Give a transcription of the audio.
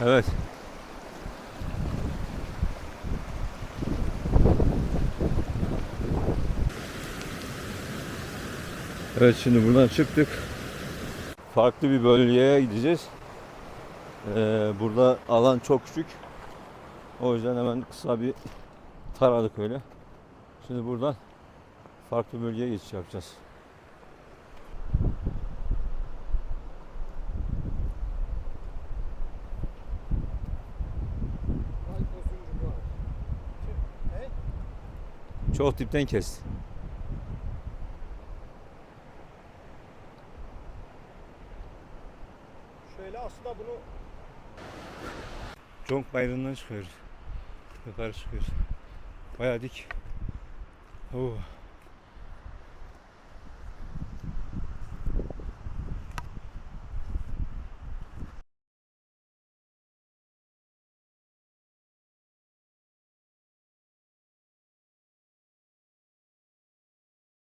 Evet. Evet şimdi buradan çıktık. Farklı bir bölgeye gideceğiz. Ee, burada alan çok küçük. O yüzden hemen kısa bir taradık öyle. Şimdi buradan farklı bölgeye geçiş yapacağız. Çok dipten kes. Şöyle aslında bunu Conk bayrağından çıkıyoruz. Yukarı çıkıyoruz. Bayağı dik. Oh.